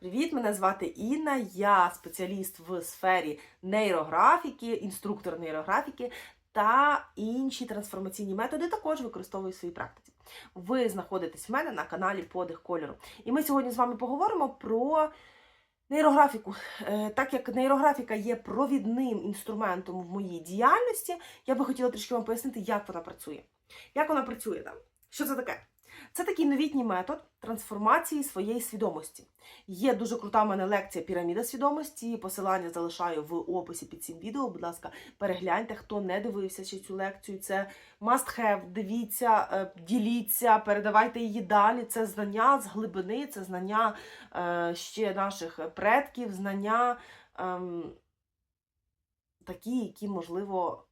Привіт, мене звати Інна. Я спеціаліст в сфері нейрографіки, інструктор нейрографіки та інші трансформаційні методи також використовую в своїй практиці. Ви знаходитесь в мене на каналі Подих кольору. І ми сьогодні з вами поговоримо про нейрографіку. Е, Так як нейрографіка є провідним інструментом в моїй діяльності, я би хотіла трішки вам пояснити, як вона працює. Як вона працює там? Що це таке? Це такий новітній метод трансформації своєї свідомості. Є дуже крута в мене лекція Піраміда свідомості. Посилання залишаю в описі під цим відео. Будь ласка, перегляньте, хто не дивився ще цю лекцію. Це must have. Дивіться, е, діліться, передавайте її далі. Це знання з глибини, це знання е, ще наших предків, знання ем, такі, які, можливо,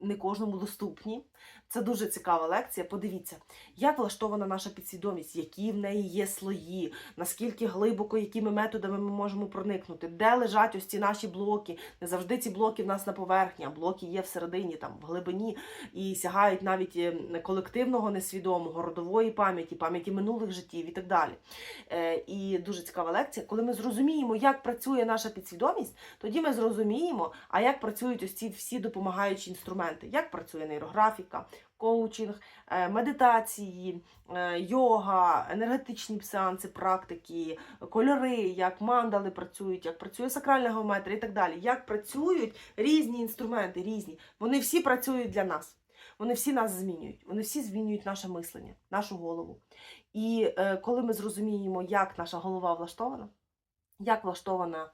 не кожному доступні. Це дуже цікава лекція. Подивіться, як влаштована наша підсвідомість, які в неї є слої, наскільки глибоко, якими методами ми можемо проникнути, де лежать ось ці наші блоки. Не завжди ці блоки в нас на поверхні, а блоки є всередині, там в глибині і сягають навіть е, колективного несвідомого, родової пам'яті, пам'яті минулих життів і так далі. Е, І дуже цікава лекція. Коли ми зрозуміємо, як працює наша підсвідомість, тоді ми зрозуміємо, а як працюють ось ці всі допомагаючі інструменти, як працює нейрографіка, коучинг, е, медитації, е, йога, енергетичні сеанси, практики, кольори, як мандали працюють, як працює сакральна геометрія і так далі. Як працюють різні інструменти, різні. Вони всі працюють для нас. Вони всі нас змінюють, вони всі змінюють наше мислення, нашу голову. І е, коли ми зрозуміємо, як наша голова влаштована, як влаштована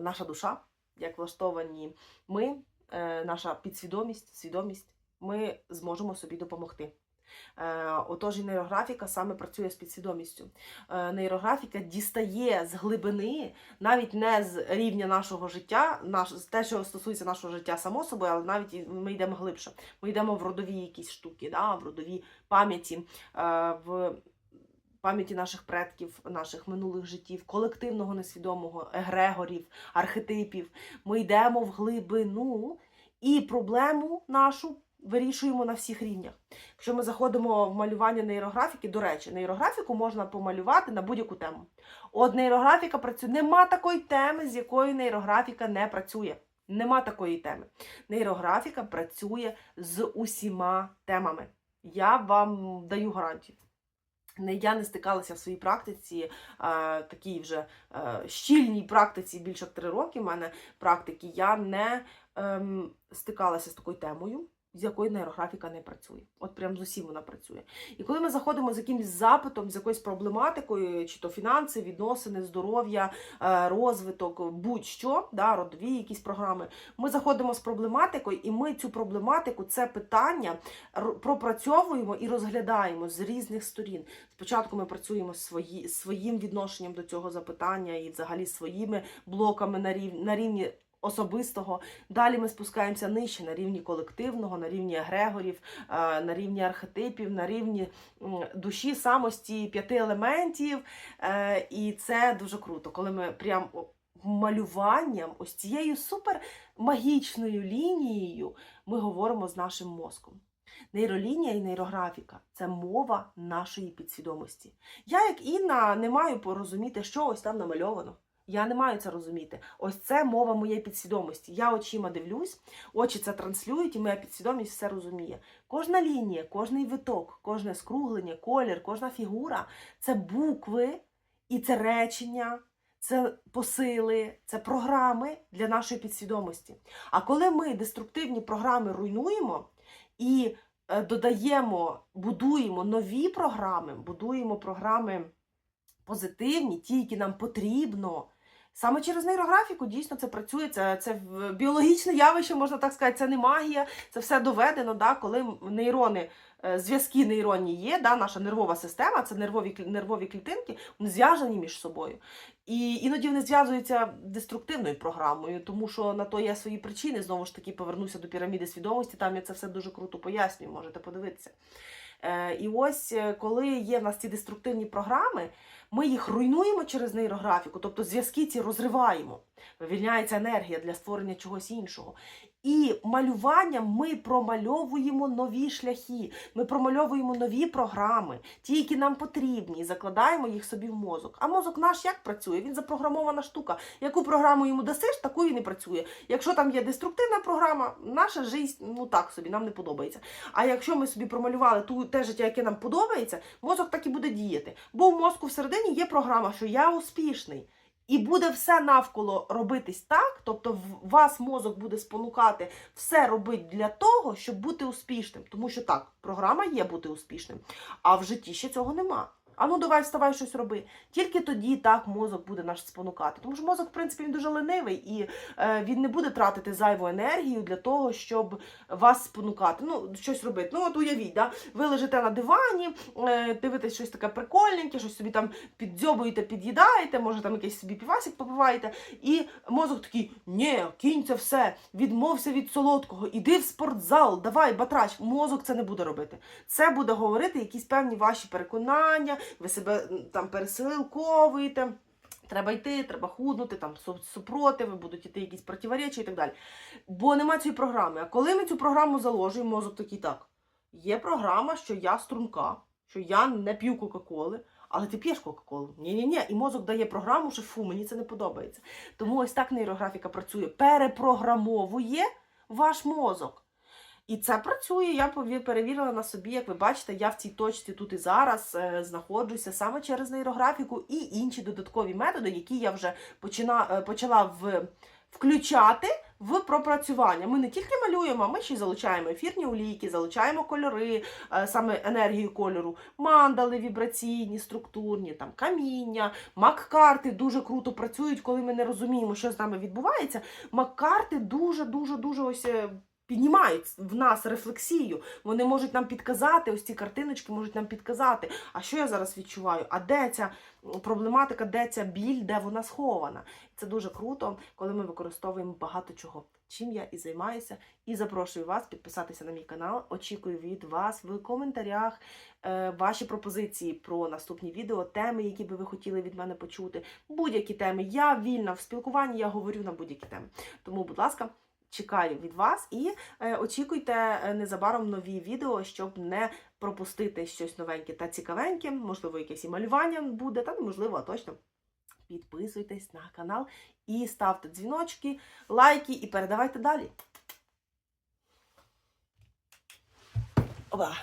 наша душа, як влаштовані ми, наша підсвідомість, свідомість, ми зможемо собі допомогти. Е, Отож, і нейрографіка саме працює з підсвідомістю. Е, Нейрографіка дістає з глибини, навіть не з рівня нашого життя, наш, те, що стосується нашого життя само собою, але навіть ми йдемо глибше. Ми йдемо в родові якісь штуки, да, в родові пам'яті, е, в пам'яті наших предків, наших минулих життів, колективного несвідомого, егрегорів, архетипів. Ми йдемо в глибину і проблему нашу вирішуємо на всіх рівнях. Якщо ми заходимо в малювання нейрографіки, до речі, нейрографіку можна помалювати на будь-яку тему. От нейрографіка працює. Нема такої теми, з якою нейрографіка не працює. Нема такої теми. Нейрографіка працює з усіма темами. Я вам даю гарантію. Я не стикалася в своїй практиці, такій вже щільній практиці, більше як три роки. В мене практики, я не ем, стикалася з такою темою, з якою нейрографіка не працює. От прям з усім вона працює. І коли ми заходимо з якимось запитом, з якоюсь проблематикою, чи то фінанси, відносини, здоров'я, е, розвиток, будь-що, да, родові якісь програми, ми заходимо з проблематикою, і ми цю проблематику, це питання пропрацьовуємо і розглядаємо з різних сторін. Спочатку ми працюємо свої, своїм відношенням до цього запитання і взагалі своїми блоками на рівні, на рівні особистого. Далі ми спускаємося нижче на рівні колективного, на рівні егрегорів, е, на рівні архетипів, на рівні душі, самості, п'яти елементів. Е, І це дуже круто, коли ми прям малюванням, ось цією супер магічною лінією ми говоримо з нашим мозком. Нейролінія і нейрографіка це мова нашої підсвідомості. Я, як Інна, не маю порозуміти, що ось там намальовано. Я не маю це розуміти. Ось це мова моєї підсвідомості. Я очима дивлюсь, очі це транслюють, і моя підсвідомість все розуміє. Кожна лінія, кожний виток, кожне скруглення, колір, кожна фігура це букви і це речення, це посили, це програми для нашої підсвідомості. А коли ми деструктивні програми руйнуємо і е, додаємо, будуємо нові програми, будуємо програми позитивні, ті, які нам потрібно. Саме через нейрографіку дійсно це працює. Це, це біологічне явище, можна так сказати, це не магія, це все доведено, да, коли нейрони, е, зв'язки нейронні є, да, наша нервова система, це нервові, нервові клітинки, вони зв'язані між собою. І іноді вони зв'язуються деструктивною програмою, тому що на то є свої причини. Знову ж таки, повернуся до піраміди свідомості, там я це все дуже круто пояснюю, можете подивитися. Е, І ось е, коли є в нас ці деструктивні програми, ми їх руйнуємо через нейрографіку, тобто зв'язки ці розриваємо. Вивільняється енергія для створення чогось іншого. І малюванням ми промальовуємо нові шляхи, ми промальовуємо нові програми, ті, які нам потрібні, і закладаємо їх собі в мозок. А мозок наш як працює? Він запрограмована штука. Яку програму йому дасиш, таку і не працює. Якщо там є деструктивна програма, наша життя ну так собі нам не подобається. А якщо ми собі промалювали ту те життя, яке нам подобається, мозок так і буде діяти. Бо в мозку всередині є програма, що я успішний. І буде все навколо робитись так, тобто вас мозок буде спонукати все робити для того, щоб бути успішним. Тому що так, програма є бути успішним, а в житті ще цього нема. А ну давай вставай щось роби. Тільки тоді так мозок буде наш спонукати. Тому що мозок, в принципі, він дуже ленивий і е, він не буде тратити зайву енергію для того, щоб вас спонукати. Ну, щось робити. Ну, от уявіть, да? ви лежите на дивані, е, дивитесь щось таке прикольненьке, щось собі там піддзьобуєте, під'їдаєте, може там якийсь собі півасик попиваєте, і мозок такий: ні, кінь це все, відмовся від солодкого, іди в спортзал, давай, батрач. Мозок це не буде робити. Це буде говорити якісь певні ваші переконання, ви себе там пересилковуєте. Треба йти, треба худнути, там су- супротиви, будуть іти якісь противоречия і так далі. Бо нема цієї програми. А коли ми цю програму заложуємо, мозок такий так. Є програма, що я струнка, що я не п'ю Кока-Коли, але ти п'єш Кока-Колу. Ні-ні-ні. І мозок дає програму, що фу, мені це не подобається. Тому ось так нейрографіка працює. Перепрограмовує ваш мозок. І це працює. Я перевірила на собі, як ви бачите, я в цій точці тут і зараз е, знаходжуся саме через нейрографіку і інші додаткові методи, які я вже почина, е, почала в, включати в пропрацювання. Ми не тільки малюємо, а ми ще й залучаємо ефірні олійки, залучаємо кольори, е, саме енергію кольору, мандали вібраційні, структурні, там каміння, мак-карти дуже круто працюють, коли ми не розуміємо, що з нами відбувається. Мак-карти дуже дуже дуже ось. Піднімають в нас рефлексію, вони можуть нам підказати, ось ці картиночки можуть нам підказати, а що я зараз відчуваю, а де ця проблематика, де ця біль, де вона схована. Це дуже круто, коли ми використовуємо багато чого, чим я і займаюся. І запрошую вас підписатися на мій канал. Очікую від вас в коментарях е, ваші пропозиції про наступні відео, теми, які би ви хотіли від мене почути. Будь-які теми. Я вільна в спілкуванні, я говорю на будь-які теми. Тому, будь ласка. Чекаю від вас і е, очікуйте е, незабаром нові відео, щоб не пропустити щось новеньке та цікавеньке. Можливо, якесь і малювання буде, та неможливо, а точно. Підписуйтесь на канал і ставте дзвіночки, лайки і передавайте далі. Опа.